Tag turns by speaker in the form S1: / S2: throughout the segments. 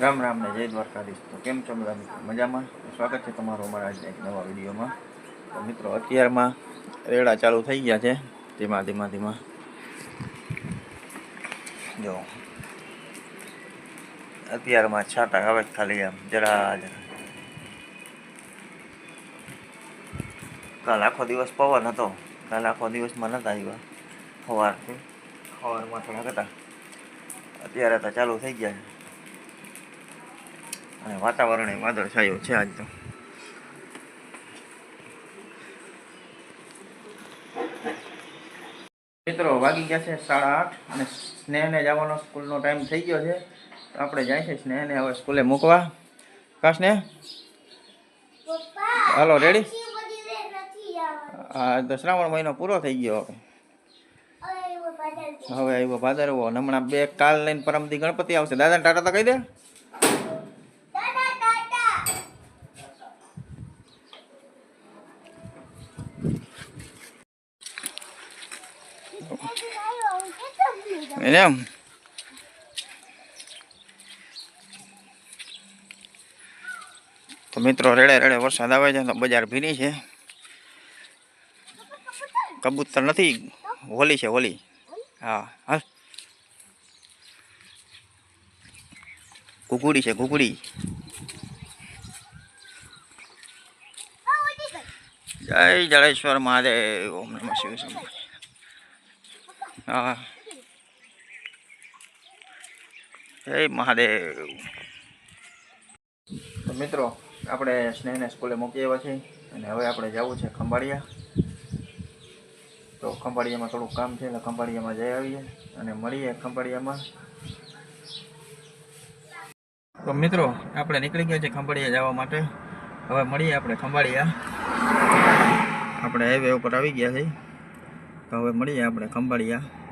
S1: રામ રામ ને જય દ્વારકાધીશ. તો કેમ છો બધા મિત્રો? મજામાં? સ્વાગત છે તમારું અમારા આજના એક નવા વિડીયોમાં. તો મિત્રો, અત્યારમાં રેડા ચાલુ થઈ ગયા છે. ધીમા ધીમા ધીમા. જો. અત્યારમાં છાંટા આવે ખાલી આમ, જરા જરા. કાલ આખો દિવસ પવન હતો. કાલ આખો દિવસમાં નહોતા આવ્યા. સવારથી. સવારમાં થોડાક હતા. અત્યારે તો ચાલુ થઈ ગયા છે. અને વાતાવરણ એ વાદળ છાયું છે આજ તો. મિત્રો વાગી ગયા છે સાડા આઠ અને સ્નેહને જવાનો સ્કૂલનો ટાઈમ થઈ ગયો છે. તો આપણે જાય છે સ્નેહને હવે સ્કૂલે મૂકવા. કા સ્નેહ? હાલો રેડી હા તો શ્રાવણ મહિનો પૂરો થઈ ગયો હવે. હવે આવ્યો ભાદરવો. હમણાં બે કાલ લઈને પરમથી ગણપતિ આવશે. દાદાને ટાટા તો કહી દે. એમ તો મિત્રો, રેડે રેડે, વરસાદ આવે છે, તો બજાર ભીની છે. કબૂતર નથી, હોલી છે, હોલી. હા હા ઘુઘુડી છે, ઘુઘુડી. જય જળેશ્વર મહાદેવ, ઓમ નમઃ શિવ હા. મહાદેવ. તો મિત્રો, આપણે સ્નેહને સ્કૂલે મૂકી આવ્યા છીએ અને હવે આપણે જવું છે ખંભાળિયા. તો ખંભાળિયામાં થોડુંક કામ છે એટલે ખંભાળિયામાં જઈ આવીએ અને મળીએ ખંભાળિયામાં. તો મિત્રો, આપણે નીકળી ગયા છે ખંભાળિયા જવા માટે. હવે મળીએ આપણે ખંભાળિયા. આપણે હાઈવે ઉપર આવી ગયા છીએ. તો હવે મળીએ આપણે ખંભાળિયા.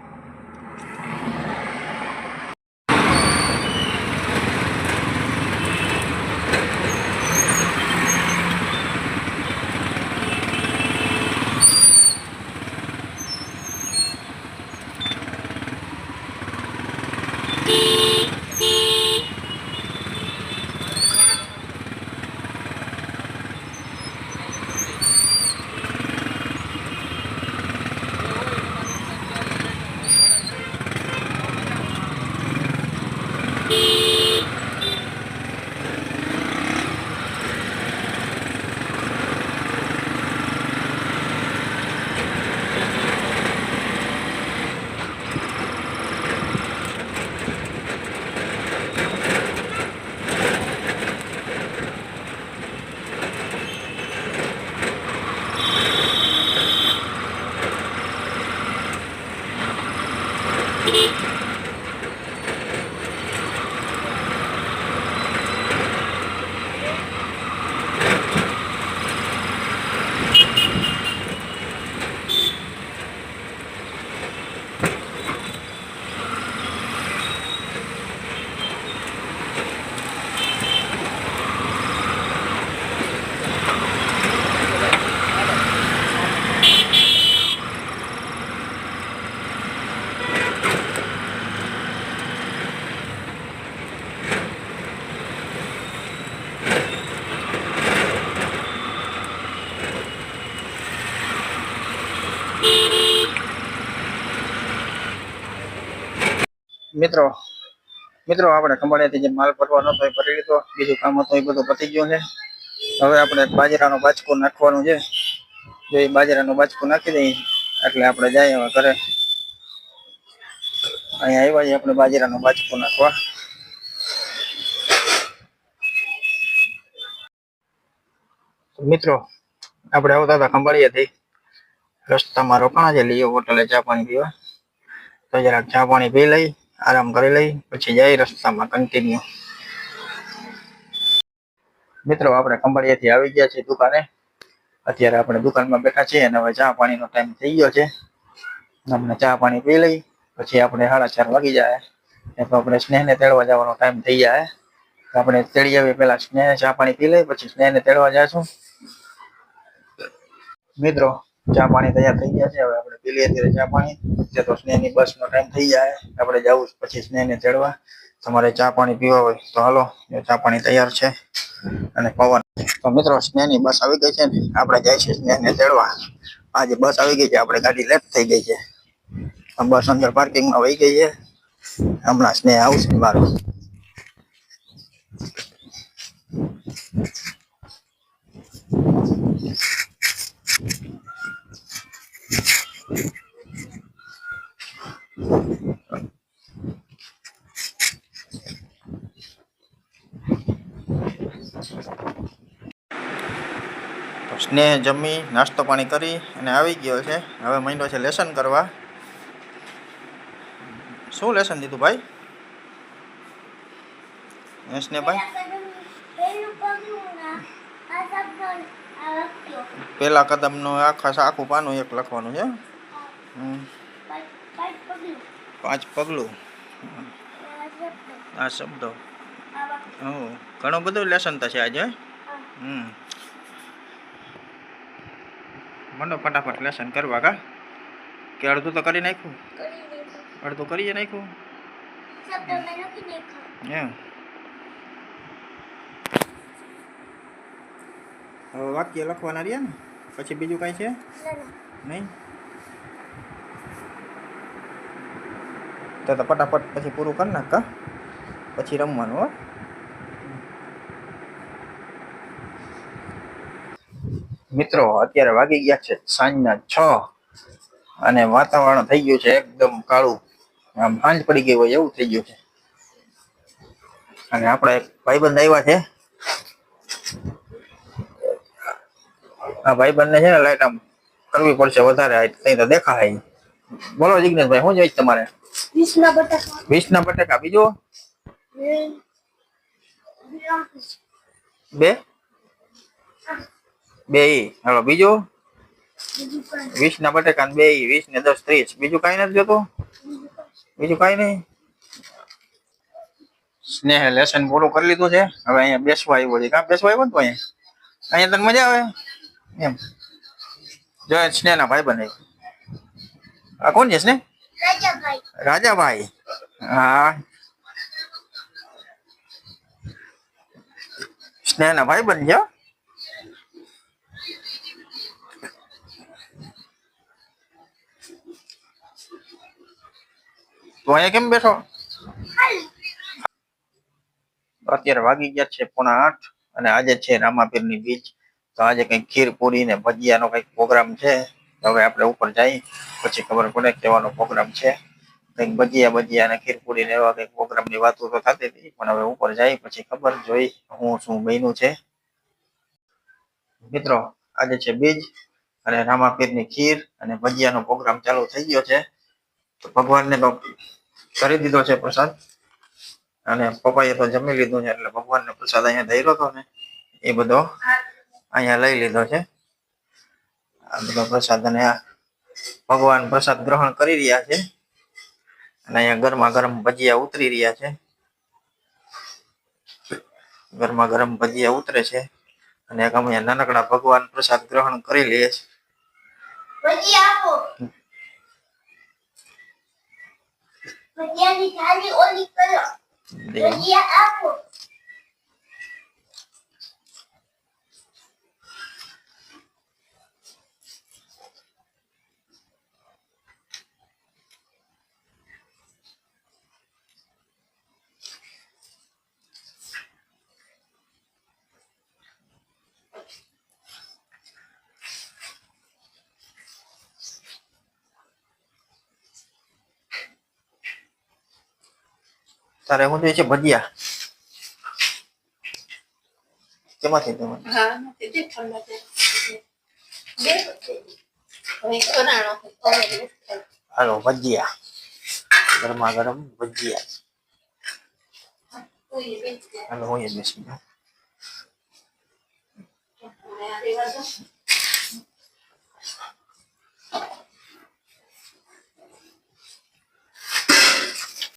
S1: મિત્રો મિત્રો, આપણે ખંભાળિયાથી જે માલ ભરવાનો હતો એ ભરી લીધો. બીજું કામ હતું એ બધું પતી ગયું છે. હવે આપણે બાજરાનું બાચકો નાખવાનું છે. જો એ બાજરાનો બાચકો નાખી દઈએ, એટલે આપણે જઈએ હવે ઘરે. અહીંયા આવ્યા છીએ આપણે બાજરાનો બાચકો નાખવા. મિત્રો, આપણે આવતા હતા ખંભાળિયાથી. રસ્તામાં રોકાણા છે લીઓ હોટલે ચા પાણી પીવા. તો જરાક ચા પાણી પી લઈ. આરામ કરી લઈ પછી જઈ રસ્તામાં કન્ટિન્યુ મિત્રો આપણે ખંભાળિયાથી આવી ગયા છીએ દુકાને અત્યારે આપણે દુકાનમાં બેઠા છીએ અને હવે ચા પાણીનો ટાઈમ થઈ ગયો છે આપણે ચા પાણી પી લઈ પછી આપણે સાડા ચાર વાગી જાય એ તો આપણે સ્નેહને તેડવા જવાનો ટાઈમ થઈ જાય આપણે તેડી આવીએ પહેલા સ્નેહ ચા પાણી પી લઈ પછી સ્નેહને તેડવા જઈશું મિત્રો ચા પાણી તૈયાર થઈ ગયા છે. હવે આપણે પી લઈએ ત્યારે ચા પાણી. જે તો સ્નેહની બસનો ટાઈમ થઈ જાય આપણે જવું પછી સ્નેહને ચડવા. તમારે ચા પાણી પીવા હોય તો હાલો ચા પાણી તૈયાર છે. અને પવન. તો મિત્રો, સ્નેહની બસ આવી ગઈ છે ને? આપણે જાય છે સ્નેહને તેડવા આજે બસ આવી ગઈ છે, આપણે ગાડી લેફ્ટ થઈ ગઈ છે. બસ અંદર પાર્કિંગમાં વહી ગઈ છે. હમણાં સ્નેહ આવશે મારો તો સ્નેહ જમી નાસ્તો પાણી કરી અને આવી ગયો છે. હવે મહિનો છે લેસન કરવા. શું લેસન દીધું ભાઈ? સ્નેહભાઈ? પેલા કદમનું આખા આખું પાનું એક લખવાનું છે. પાંચ પગલું. આ શબ્દો. હો ઘણું બધું લેસન થશે આજે હમ. મને ફટાફટ લેસન કરવા કા? કે અડધું તો કરી નાખ્યું? અડધું કરીએ નાખ્યું? એમ. હવે વાક્ય લખવાના રહ્યા ને? પછી બીજું કાંઈ છે? નહીં? તો ફટાફટ પછી પૂરું કરી નાખ પછી રમવાનું, હો. મિત્રો અત્યારે વાગી ગયા છે સાંજના છ અને વાતાવરણ થઈ ગયું છે એકદમ કાળું. આમ સાંજ પડી ગઈ હોય એવું થઈ ગયું છે. અને આપણા એક ભાઈબંધ આવ્યા છે. આ ભાઈબંધને છે ને લાઈટ આમ કરવી પડશે વધારે કઈ તો દેખાય બોલો જિગ્નેશભાઈ શું જોઈશ તમારે?
S2: વિસના બટાકા.
S1: વીસ ના બટાકા બીજો? બે? બે ઈ હાલો બીજું? વીસ ના બટેકા ને બે વીસ ને દસ ત્રીસ. બીજું કઈ નથી જોતું? બીજું કઈ નહીં. સ્નેહ લેસન પૂરું કરી લીધું છે. હવે અહીંયા બેસવા આવ્યો છે. કાં બેસવા આવ્યો ને તું અહીંયા? અહીંયા તને મજા આવે? એમ. જો સ્નેહ ના ભાઈ બને. આ કોણ છે સ્નેહ?
S2: રાજાભાઈ.
S1: હા. સ્નેહના ભાઈ બન છે તો અહીંયા કેમ બેઠો? અત્યારે વાગી ગયા છે પોણા આઠ અને આજે છે રામાપીરની બીજ. તો આજે કંઈક ખીર પૂરી ને ભજીયાનો કંઈક પ્રોગ્રામ છે. હવે આપણે ઉપર જઈ, પછી ખબર પડે કેવાનો પ્રોગ્રામ છે. કંઈક ભજીયા ભજીયા ને ખીરપુરી ને એવા કંઈક પ્રોગ્રામની વાતો તો થતી હતી, પણ હવે ઉપર જાય પછી ખબર જોઈ હું શું બન્યું છે. મિત્રો, આજે છે બીજ અને રામાપીરની ખીર અને ભજીયાનો પ્રોગ્રામ ચાલુ થઈ ગયો છે. ભગવાનને તો કરી દીધો છે પ્રસાદ. અને પપ્પાએ તો જમી લીધું છે, એટલે ભગવાનને પ્રસાદ અહીંયા ધર્યો હતો ને, એ બધો અહીંયા લઈ લીધો છે. આ બધો પ્રસાદ અને ભગવાન પ્રસાદ ગ્રહણ કરી રહ્યા છે. અને અહીંયા ગરમા ગરમ ભજીયા ઉતરી રહ્યા છે. ગરમા ગરમ ભજીયા ઉતરે છે. અને અમે નાનકડા ભગવાન પ્રસાદ ગ્રહણ કરી લઈએ છીએ
S2: ભજી આપો ભજીયાની થાળી ઓલી કરો. ભજીયા આપો.
S1: તારે શું જોઈએ છે ભજીયા કેમાંથી તેમાં
S3: હા નથી તે ઠંડા છે બે હવે કરાણો હવે
S1: હાલો ભજીયા ગરમા ગરમ ભજીયા
S3: કોઈ બે
S1: હાલો હું એ બેસી જાઉં
S3: આ રેવા દો